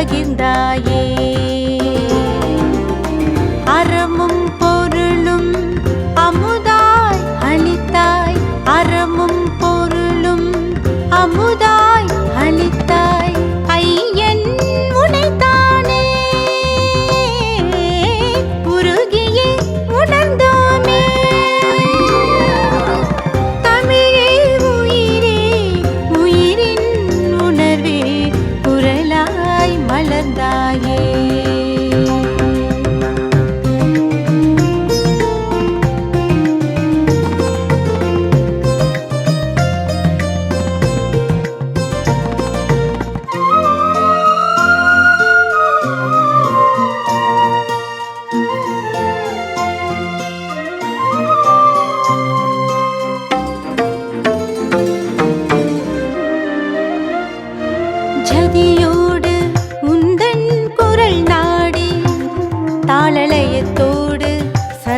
பகிர்ந்தாயே.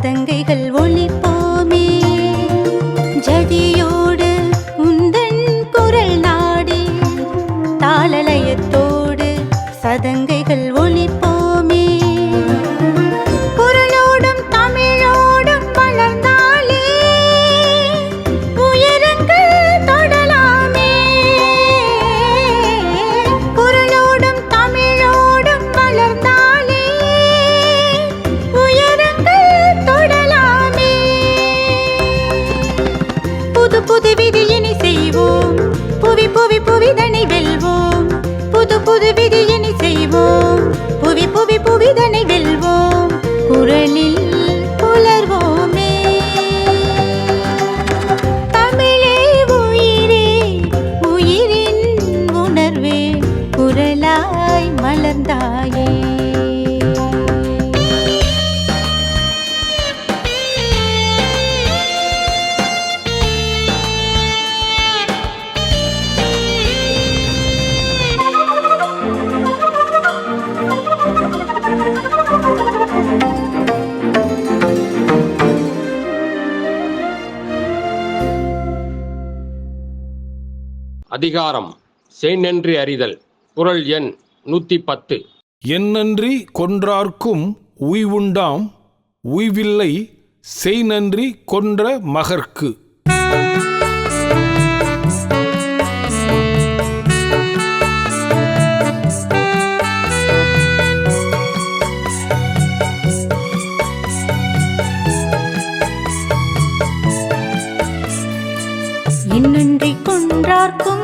பதங்கைகள் அதிகாரம். செய்நன்றி அறிதல். குரல் எண் நூத்தி பத்து என்னன்றி கொன்றார்க்கும் உய்வுண்டாம் உய்வில்லை செய் நன்றி கொன்ற மகர்க்கு. என்னன்றி கொன்றார்க்கும்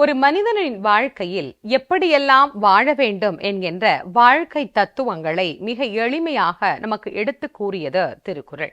ஒரு மனிதனின் வாழ்க்கையில் எப்படியெல்லாம் வாழ வேண்டும் என்கின்ற வாழ்க்கை தத்துவங்களை மிக எளிமையாக நமக்கு எடுத்து கூறியது திருக்குறள்.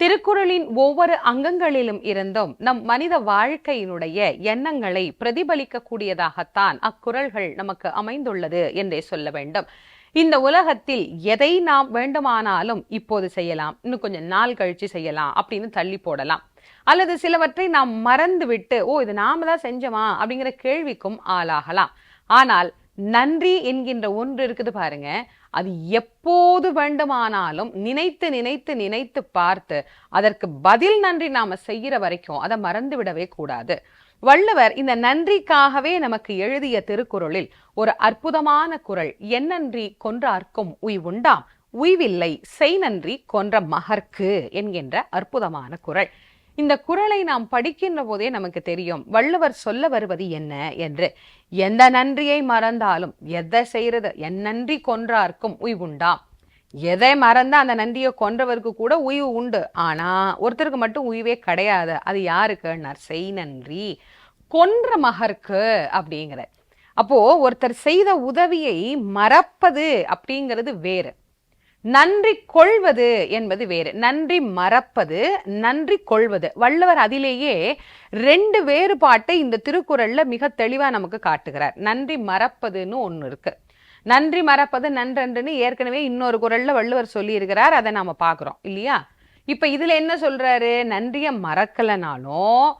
திருக்குறளின் ஒவ்வொரு அங்கங்களிலும் இருந்தும் நம் மனித வாழ்க்கையினுடைய எண்ணங்களை பிரதிபலிக்கக்கூடியதாகத்தான் அக்குறள்கள் நமக்கு அமைந்துள்ளது என்றே சொல்ல வேண்டும். இந்த உலகத்தில் எதை நாம் வேண்டுமானாலும் இப்போது செய்யலாம் இன்னும் கொஞ்சம் நாள் கழிச்சு செய்யலாம் அப்படின்னு தள்ளி போடலாம். அல்லது சிலவற்றை நாம் மறந்து விட்டு ஓ இது நாம தான் செஞ்சோமா? அப்படிங்கிற கேள்விக்கும் ஆளாகலாம். ஆனால் நன்றி என்கின்ற ஒன்று இருக்குது பாருங்க. அது எப்போது வேண்டுமானாலும் நினைத்து நினைத்து நினைத்து பார்த்து அதற்கு பதில் நன்றி நாம செய்யற வரைக்கும் அதை மறந்து விடவே கூடாது. வள்ளுவர் இந்த நன்றிக்காகவே நமக்கு எழுதிய திருக்குறளில் ஒரு அற்புதமான குரல் என்னன்றி கொன்றார்க்கும் உய்வுண்டாம் உய்வில்லை செய் நன்றி கொன்ற மகர்க்கு என்கின்ற அற்புதமான குறள் இந்த குரலை நாம் படிக்கின்ற போதே நமக்கு தெரியும். வள்ளுவர் சொல்ல வருவது என்ன என்று. எந்த நன்றியை மறந்தாலும் எதை செய்யறது என் நன்றி கொன்றார்க்கும் உய்வுண்டாம். எதை மறந்தா அந்த நன்றியை கொன்றவருக்கு கூட உய்வு உண்டு. ஆனா ஒருத்தருக்கு மட்டும் உய்வே கிடையாது. அது யாருக்குன்னார் செய் நன்றி. கொன்ற மகருக்கு அப்படிங்கிற அப்போ ஒருத்தர் செய்த உதவியை மறப்பது அப்படிங்கிறது வேறு. நன்றி கொள்வது என்பது வேறு. நன்றி மறப்பது நன்றி கொள்வது. வள்ளுவர் அதிலேயே ரெண்டு வேறுபாட்டை இந்த திருக்குறள்ல மிக தெளிவா நமக்கு காட்டுகிறார். நன்றி மறப்பதுன்னு ஒன்று இருக்கு. நன்றி மறப்பது நன்றன்றுன்னு ஏற்கனவே இன்னொரு குரல்ல வள்ளுவர் சொல்லியிருக்கிறார். அதை நாம பாக்குறோம் இல்லையா? இப்ப இதுல என்ன சொல்றாரு? நன்றிய மறக்கலனாலும்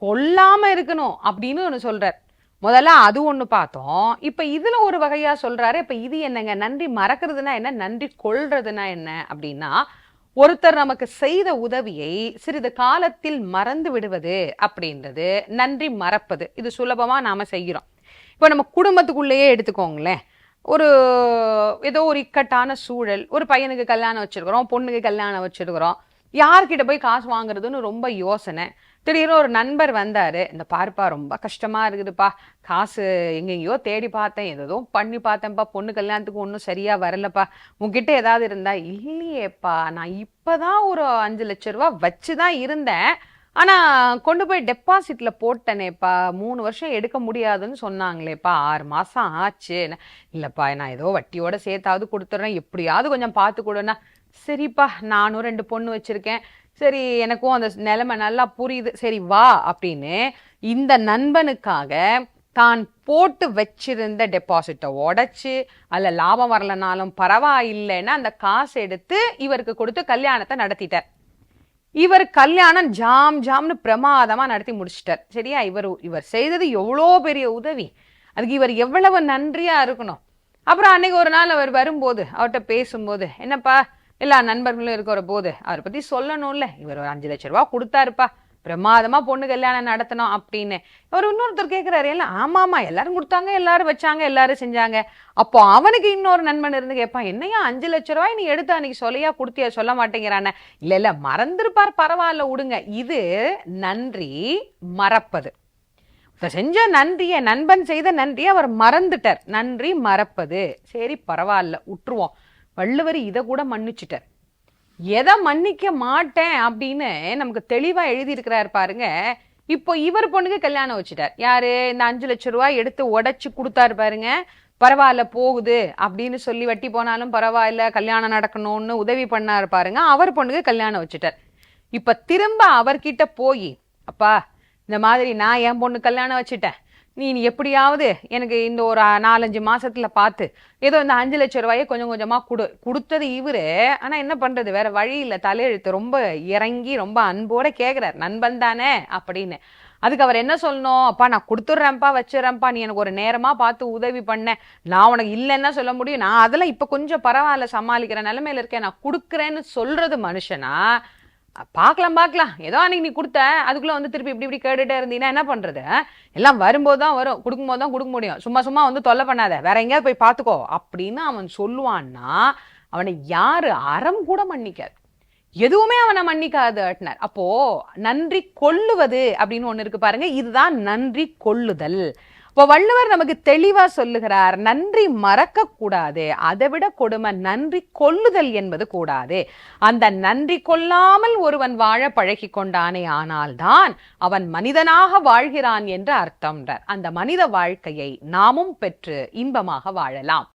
கொல்லாம இருக்கணும் அப்படின்னு ஒன்று சொல்றார். முதல்ல அது ஒன்று பார்த்தோம். இப்போ இதில் ஒரு வகையாக சொல்கிறாரு இப்போ இது என்னங்க? நன்றி மறக்கிறதுனா என்ன? நன்றி கொள்றதுனா என்ன? அப்படின்னா ஒருத்தர் நமக்கு செய்த உதவியை சிறிது காலத்தில் மறந்து விடுவது அப்படின்றது. நன்றி மறப்பது. இது சுலபமாக நாம் செய்கிறோம். இப்போ நம்ம குடும்பத்துக்குள்ளேயே எடுத்துக்கோங்களேன். ஒரு ஏதோ ஒரு இக்கட்டான சூழல். ஒரு பையனுக்கு கல்யாணம் வச்சுருக்குறோம் பொண்ணுக்கு கல்யாணம் வச்சுருக்குறோம். யார்கிட்ட போய் காசு வாங்குறதுன்னு ரொம்ப யோசனை. திடீர்னு ஒரு நண்பர் வந்தார். இந்த பாருப்பா ரொம்ப கஷ்டமாக இருக்குதுப்பா. காசு எங்கெங்கேயோ தேடி பார்த்தேன். ஏதோ பண்ணி பார்த்தேன்ப்பா. பொண்ணு கல்யாணத்துக்கு ஒன்றும் சரியாக வரலப்பா. உங்ககிட்ட ஏதாவது இருந்தா இல்லையேப்பா நான் இப்போ தான் ஒரு அஞ்சு லட்ச ரூபா வச்சு தான் இருந்தேன். ஆனால் கொண்டு போய் டெபாசிட்டில் போட்டனேப்பா. மூணு வருஷம் எடுக்க முடியாதுன்னு சொன்னாங்களேப்பா. ஆறு மாதம் ஆச்சு. இல்லைப்பா நான் ஏதோ வட்டியோட சேர்த்தாவது கொடுத்துட்றேன் எப்படியாவது கொஞ்சம் பார்த்து கொடுன்னா. சரிப்பா நானும் ரெண்டு பொண்ணு வச்சுருக்கேன். சரி எனக்கும் அந்த நிலைமை நல்லா புரியுது. சரி வா அப்படின்னு இந்த நண்பனுக்காக தான் போட்டு வச்சிருந்த டெபாசிட்டை உடச்சி அல்ல லாபம் வரலனாலும் பரவாயில்லைன்னா அந்த காசு எடுத்து இவருக்கு கொடுத்து கல்யாணத்தை நடத்திட்டார். இவர் கல்யாணம் ஜாம் ஜாம்னு பிரமாதமாக நடத்தி முடிச்சிட்டார். சரியா? இவர் இவர் செய்தது எவ்வளோ பெரிய உதவி. அதுக்கு இவர் எவ்வளவு நன்றியாக இருக்கணும். அப்புறம் அன்னைக்கு ஒரு நாள் அவர் வரும்போது அவர்கிட்ட பேசும்போது என்னப்பா எல்லா நண்பர்களும் இருக்கிற போது. அவரை பற்றி சொல்லணும்ல. இவர் ஒரு அஞ்சு லட்ச ரூபா கொடுத்தாருப்பா. பிரமாதமாக பொண்ணு கல்யாணம் நடத்தணும் அப்படின்னு. அவர் இன்னொருத்தர் கேட்குறாரு எல்லாம் ஆமாம் ஆமாம் எல்லாரும் கொடுத்தாங்க எல்லாரும் வச்சாங்க எல்லாரும் செஞ்சாங்க. அப்போ அவனுக்கு இன்னொரு நண்பன் இருந்து கேட்பான் என்னையா அஞ்சு லட்ச ரூபாய் நீ எடுத்து அன்னைக்கு சொல்லையா கொடுத்தியா சொல்ல மாட்டேங்கிறானே இல்லை இல்லை. மறந்துருப்பார். பரவாயில்ல விடுங்க. இது நன்றி மறப்பது. செஞ்ச நன்றியை நண்பன் செய்த நன்றியை அவர் மறந்துட்டார். நன்றி மறப்பது. சரி பரவாயில்ல. விட்டுருவோம் வள்ளுவர் இதை கூட மன்னிச்சிட்டார். எதை மன்னிக்க மாட்டேன் அப்படின்னு நமக்கு தெளிவா எழுதியிருக்கிறார் பாருங்க. இப்போ இவர் பொண்ணுக்கு கல்யாணம் வச்சுட்டார். யாரு? இந்த அஞ்சு லட்ச ரூபாய் எடுத்து உடச்சி கொடுத்தாரு பாருங்க. பரவாயில்ல போகுது அப்படின்னு சொல்லி வட்டி போனாலும் பரவாயில்ல கல்யாணம் நடக்கணும்னு உதவி பண்ணாரு பாருங்க. அவர் பொண்ணுக்கு கல்யாணம் வச்சுட்டார். இப்ப திரும்ப அவர்கிட்ட போய் அப்பா இந்த மாதிரி நான் என் பொண்ணு கல்யாணம் வச்சுட்டேன். நீ நீ எப்படியாவது எனக்கு இந்த ஒரு நாலஞ்சு மாசத்துல பார்த்து ஏதோ இந்த அஞ்சு லட்சம் ரூபாயை கொஞ்சம் கொஞ்சமா கொடு. கொடுத்தது இவரு. ஆனா என்ன பண்றது? வேற வழி இல்ல. தலையெழுத்து ரொம்ப இறங்கி ரொம்ப அன்போட கேக்குறார். நண்பன் தானே அப்படின்னு. அதுக்கு அவர் என்ன சொல்லணும்? அப்பா நான் கொடுத்துட்றேன்ப்பா வச்சுறேன்ப்பா. நீ எனக்கு ஒரு நேரமா பார்த்து உதவி பண்ண. நான் உனக்கு இல்லைன்னா சொல்ல முடியும். நான் அதெல்லாம் இப்ப கொஞ்சம் பரவாயில்ல. சமாளிக்கிற நிலைமையில இருக்கேன். நான் கொடுக்குறேன்னு சொல்றது மனுஷனா பார்க்கலாம் பார்க்கலாம். ஏதோ அன்னைக்கு நீ கொடுத்த அதுக்குள்ள வந்து திருப்பி இப்படி இப்படி கேட்டுட்டே இருந்தீங்கன்னா என்ன பண்றது? எல்லாம் வரும்போது தான் வரும். கொடுக்கும்போது தான் கொடுக்க முடியும். சும்மா சும்மா வந்து தொல்லை பண்ணாத. வேற எங்கேயாவது போய் பார்த்துக்கோ. அப்படின்னு அவன் சொல்லுவான்னா அவனை யாரு அறம் கூட மன்னிக்காது. எதுவுமே அவனை மன்னிக்காது அட்னர். அப்போ நன்றி கொள்ளுவது அப்படின்னு ஒண்ணு இருக்கு பாருங்க. இதுதான் நன்றி கொள்ளுதல். இப்போ வள்ளுவர் நமக்கு தெளிவா சொல்லுகிறார் நன்றி மறக்க கூடாது அதை விட கொடுமை நன்றி கொள்ளுதல் என்பது கூடாது. அந்த நன்றி கொள்ளாமல் ஒருவன் வாழ பழகி கொண்டானே ஆனால்தான் அவன் மனிதனாக வாழ்கிறான் என்று அர்த்தம்ன்றார். அந்த மனித வாழ்க்கையை நாமும் பெற்று இன்பமாக வாழலாம்.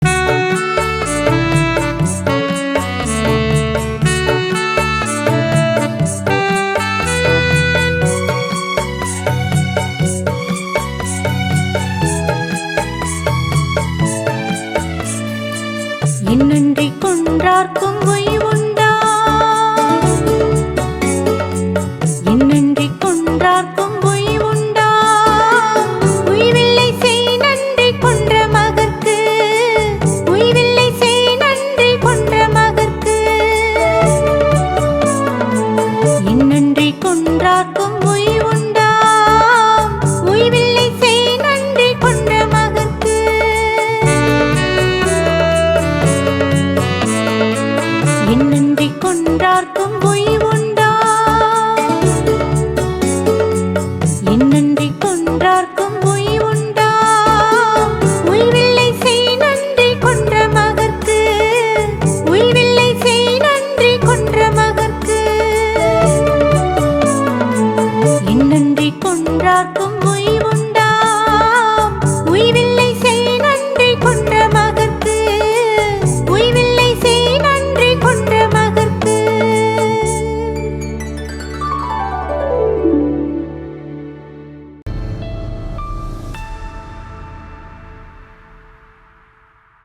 un rato.